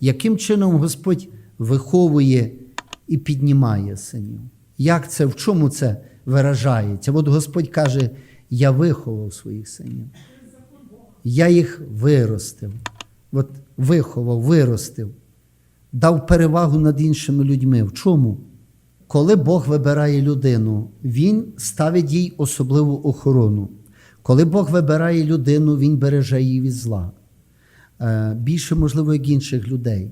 Яким чином Господь виховує і піднімає синів? Як це, в чому це виражається? От Господь каже: Я виховав своїх синів. Я їх виростив. От виховав, виростив, дав перевагу над іншими людьми. В чому? Коли Бог вибирає людину, Він ставить їй особливу охорону. Коли Бог вибирає людину, Він береже її від зла. Е, Більше, можливо, як інших людей.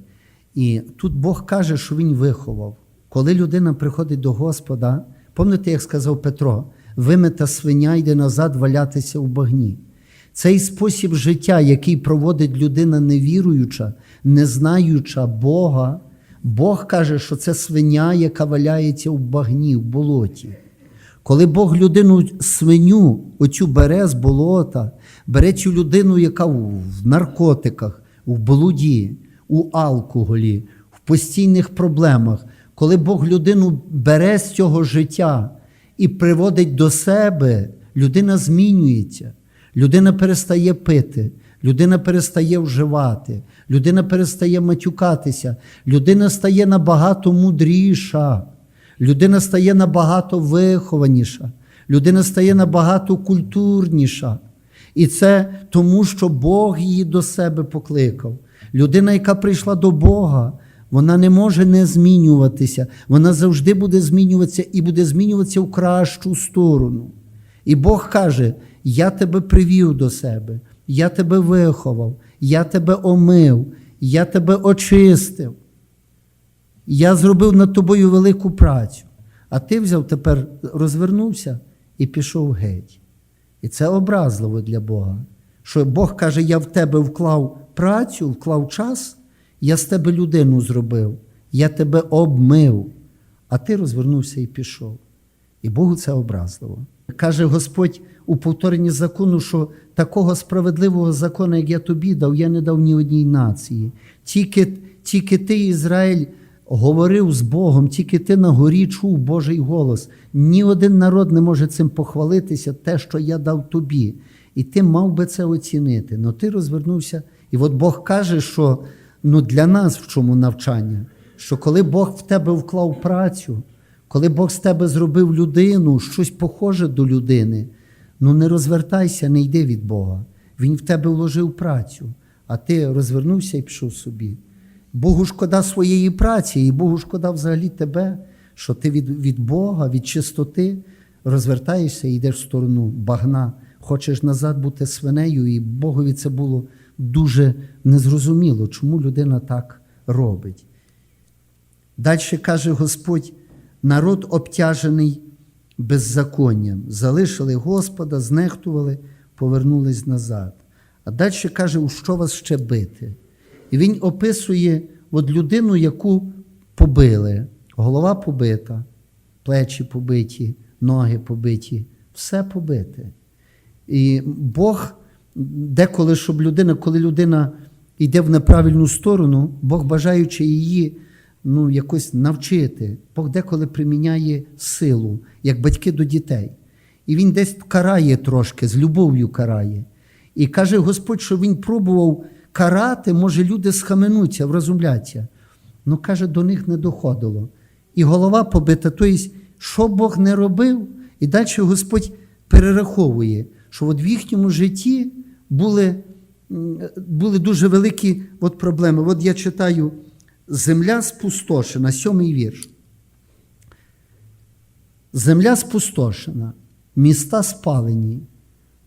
І тут Бог каже, що Він виховав. Коли людина приходить до Господа, пам'ятаєте, як сказав Петро, вимита свиня йде назад валятися у багні. Цей спосіб життя, який проводить людина невіруюча, не знаюча Бога, Бог каже, що це свиня, яка валяється у багні, в болоті. Коли Бог людину свиню, оцю бере з болота, бере цю людину, яка в наркотиках, в блуді, у алкоголі, в постійних проблемах, коли Бог людину бере з цього життя і приводить до себе, людина змінюється. Людина перестає пити, людина перестає вживати, людина перестає матюкатися, людина стає набагато мудріша, людина стає набагато вихованіша, людина стає набагато культурніша. І це тому, що Бог її до себе покликав. Людина, яка прийшла до Бога, вона не може не змінюватися, вона завжди буде змінюватися і буде змінюватися в кращу сторону. І Бог каже: Я тебе привів до себе, я тебе виховав, я тебе омив, я тебе очистив. Я зробив над тобою велику працю. А ти взяв тепер, розвернувся і пішов геть. І це образливо для Бога. Що Бог каже: Я в тебе вклав працю, вклав час, я з тебе людину зробив, я тебе обмив, а ти розвернувся і пішов. І Богу це образливо. Каже Господь у повторенні закону, що такого справедливого закону, як я тобі дав, я не дав ні одній нації. Тільки, тільки ти, Ізраїль, говорив з Богом, тільки ти на горі чув Божий голос. Ні один народ не може цим похвалитися, те, що я дав тобі. І ти мав би це оцінити. Но ти розвернувся. І от Бог каже, що ну, для нас в чому навчання, що коли Бог в тебе вклав працю, коли Бог з тебе зробив людину, щось похоже до людини, ну не розвертайся, не йди від Бога. Він в тебе вложив працю, а ти розвернувся і пішов собі. Богу шкода своєї праці, і Богу шкода взагалі тебе, що ти від, від Бога, від чистоти розвертаєшся і йдеш в сторону багна, хочеш назад бути свинею, і Богові це було дуже незрозуміло, чому людина так робить. Далі каже Господь, народ обтяжений беззаконням, залишили Господа, знехтували, повернулись назад. А далі каже, у що вас ще бити? І він описує от людину, яку побили. Голова побита, плечі побиті, ноги побиті, все побите. І Бог деколи, щоб людина, коли людина йде в неправильну сторону, Бог бажаючи її ну, якось навчити, Бог деколи приміняє силу, як батьки до дітей. І він десь карає трошки, з любов'ю карає. І каже Господь, що він пробував карати, може, люди схаменуться, врозумляться. Ну, каже, до них не доходило. І голова побита, тобто, що Бог не робив, і далі Господь перераховує, що от в їхньому житті були, були дуже великі от проблеми. От я читаю Земля спустошена, сьомий вірш. Земля спустошена, міста спалені,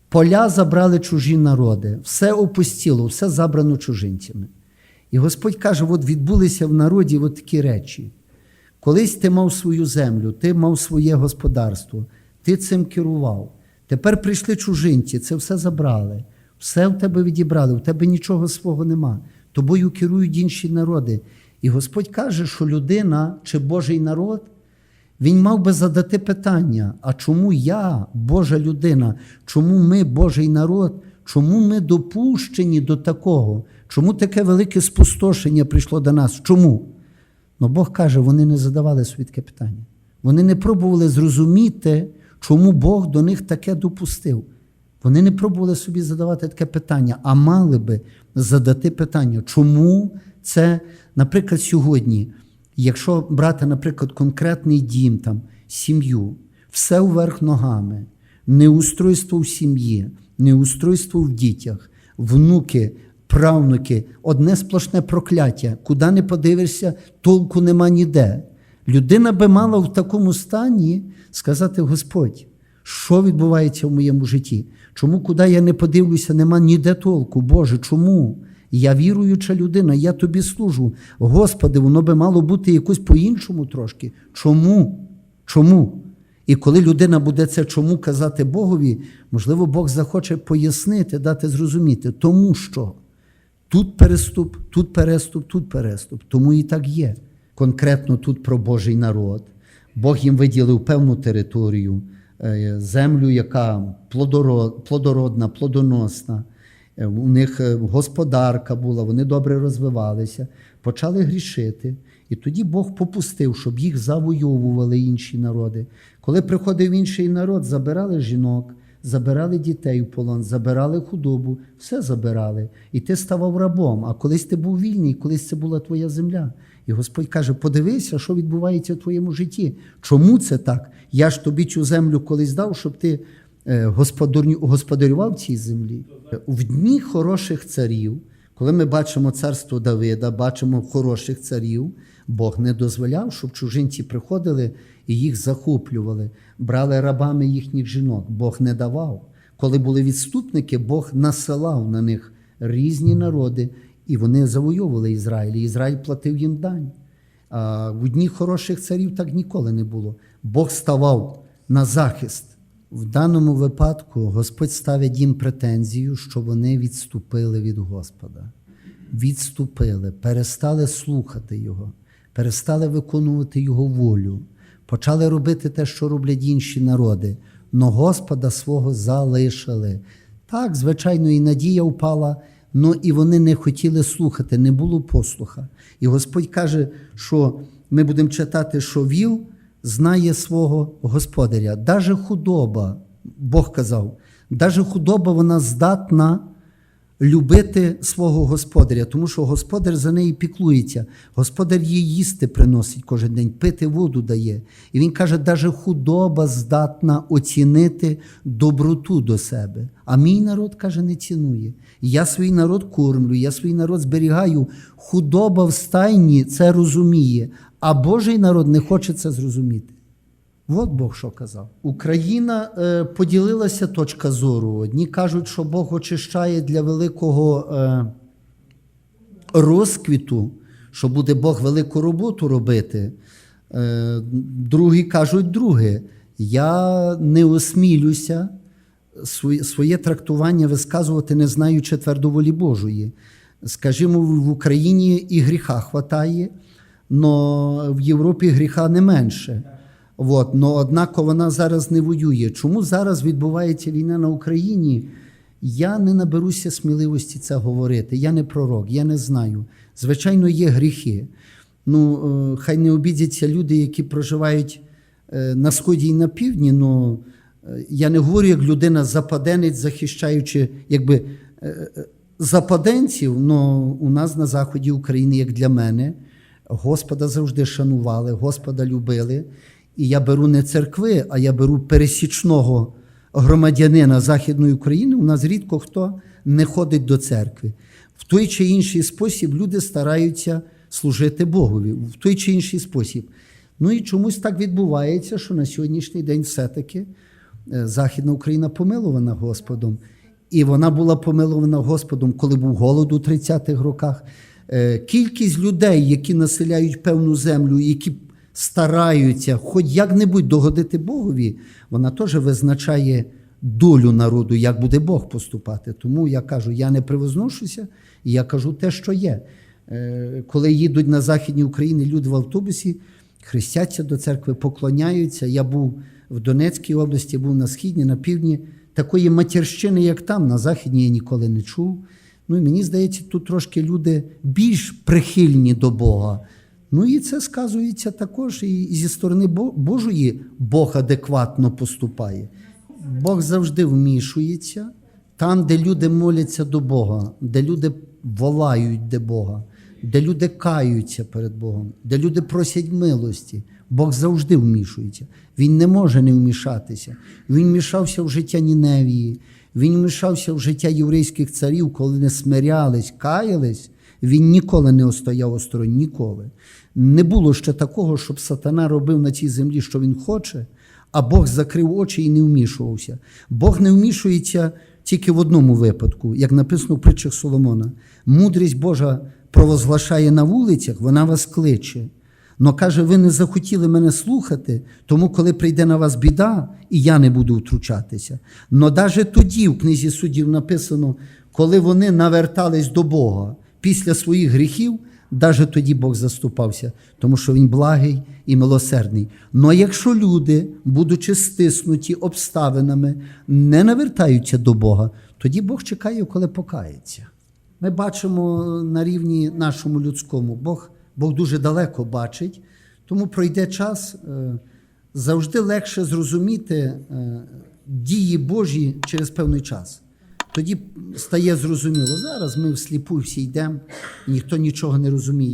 поля забрали чужі народи, все опустіло, все забрано чужинцями. І Господь каже: от відбулися в народі от такі речі. Колись ти мав свою землю, ти мав своє господарство, ти цим керував. Тепер прийшли чужинці, це все забрали, все в тебе відібрали, у тебе нічого свого нема. Тобою керують інші народи. І Господь каже, що людина чи Божий народ, він мав би задати питання: а чому я, Божа людина, чому ми, Божий народ, чому ми допущені до такого? Чому таке велике спустошення прийшло до нас? Чому? Ну Бог каже, вони не задавали собі таке питання. Вони не пробували зрозуміти, чому Бог до них таке допустив. Вони не пробували собі задавати таке питання, а мали би задати питання, чому Це, наприклад, сьогодні, якщо брати, наприклад, конкретний дім, там, сім'ю, все вверх ногами, неустройство в сім'ї, неустройство в дітях, внуки, правнуки, одне сплошне прокляття. Куди не подивишся, толку нема ніде. Людина би мала в такому стані сказати: Господь, що відбувається в моєму житті? Чому, куди я не подивлюся, нема ніде толку? Боже, чому? Я віруюча людина, я тобі служу. Господи, воно би мало бути якось по-іншому трошки. Чому? Чому? І коли людина буде це чому казати Богові, можливо, Бог захоче пояснити, дати зрозуміти, тому що тут переступ, тут переступ, тут переступ. Тому і так є. Конкретно тут про Божий народ. Бог їм виділив певну територію, е, землю, яка плодородна, плодоносна. Е, У них е, господарка була, вони добре розвивалися, почали грішити. І тоді Бог попустив, щоб їх завойовували інші народи. Коли приходив інший народ, забирали жінок, забирали дітей в полон, забирали худобу, все забирали. І ти ставав рабом. А колись ти був вільний, колись це була твоя земля. І Господь каже: подивися, що відбувається в твоєму житті. Чому це так? Я ж тобі цю землю колись дав, щоб ти господарював цій землі. В дні хороших царів, коли ми бачимо царство Давида, бачимо хороших царів, Бог не дозволяв, щоб чужинці приходили і їх захоплювали, брали рабами їхніх жінок. Бог не давав. Коли були відступники, Бог насилав на них різні народи, і вони завойовували Ізраїль. і Ізраїль платив їм дань. А в дні хороших царів так ніколи не було. Бог ставав на захист. В даному випадку Господь ставить їм претензію, що вони відступили від Господа. Відступили, перестали слухати Його, перестали виконувати Його волю, почали робити те, що роблять інші народи, но Господа свого залишили. Так, звичайно, і надія впала, але і вони не хотіли слухати, не було послуха. І Господь каже, що ми будемо читати, що вів знає свого господаря. Даже худоба, Бог казав, даже худоба вона здатна любити свого господаря, тому що господар за неї піклується. Господар їй їсти приносить кожен день, пити воду дає. І він каже, даже худоба здатна оцінити доброту до себе. А мій народ каже, не цінує. Я свій народ кормлю, я свій народ зберігаю. Худоба в стайні це розуміє, а Божий народ не хоче це зрозуміти. От Бог що казав. Україна е, поділилася точка зору. Одні кажуть, що Бог очищає для великого е, розквіту, що буде Бог велику роботу робити. Е, другі кажуть друге. Я не осмілюся своє, трактування висказувати, не знаючи твердоволі Божої. Скажімо, в Україні і гріха хватає, але в Європі гріха не менше. От, но однако вона зараз не воює. Чому зараз відбувається війна на Україні? Я не наберуся сміливості це говорити. Я не пророк, я не знаю. Звичайно, є гріхи. Ну, е, хай не обідяться люди, які проживають е, на сході і на півдні. Ну, я не говорю як людина западенець, захищаючи якби западенців, але у нас на заході України, як для мене, Господа завжди шанували, Господа любили. І я беру не церкви, а я беру пересічного громадянина Західної України. У нас рідко хто не ходить до церкви. В той чи інший спосіб люди стараються служити Богові, в той чи інший спосіб. Ну і чомусь так відбувається, що на сьогоднішній день все-таки е, Західна Україна помилована Господом. І вона була помилована Господом, коли був голод у 30-х роках. Е, Кількість людей, які населяють певну землю, які стараються хоч як-небудь догодити Богові, вона теж визначає долю народу, як буде Бог поступати. Тому я кажу, я не превозношуся, і я кажу те, що є. Е, Коли їдуть на Західній Україні люди в автобусі, хрестяться до церкви, поклоняються. Я був в Донецькій області, був на східній, на півдні. Такої матірщини, як там, на Західній я ніколи не чув. Ну і мені здається, тут трошки люди більш прихильні до Бога. Ну і це сказується також і зі сторони Божої Бог адекватно поступає. Бог завжди вмішується там, де люди моляться до Бога, де люди волають до Бога. де люди каються перед Богом, де люди просять милості. Бог завжди вмішується. Він не може не вмішатися. Він вмішався в життя Ніневії, він вмішався в життя єврейських царів, коли не смирялись, каялись. Він ніколи не остояв осторонь, ніколи. Не було ще такого, щоб сатана робив на цій землі, що він хоче, а Бог закрив очі і не вмішувався. Бог не вмішується тільки в одному випадку, як написано в притчах Соломона. Мудрість Божа провозглашає на вулицях, вона вас кличе. Но каже, ви не захотіли мене слухати, тому коли прийде на вас біда, і я не буду втручатися. Но навіть тоді в книзі суддів написано, коли вони навертались до Бога після своїх гріхів, навіть тоді Бог заступався, тому що Він благий і милосердний. Но якщо люди, будучи стиснуті обставинами, не навертаються до Бога, тоді Бог чекає, коли покається. Ми бачимо на рівні нашому людському. Бог, Бог дуже далеко бачить, тому пройде час. е, Завжди легше зрозуміти е, дії Божі через певний час. Тоді стає зрозуміло. Зараз ми всліпу всі йдемо, ніхто нічого не розуміє.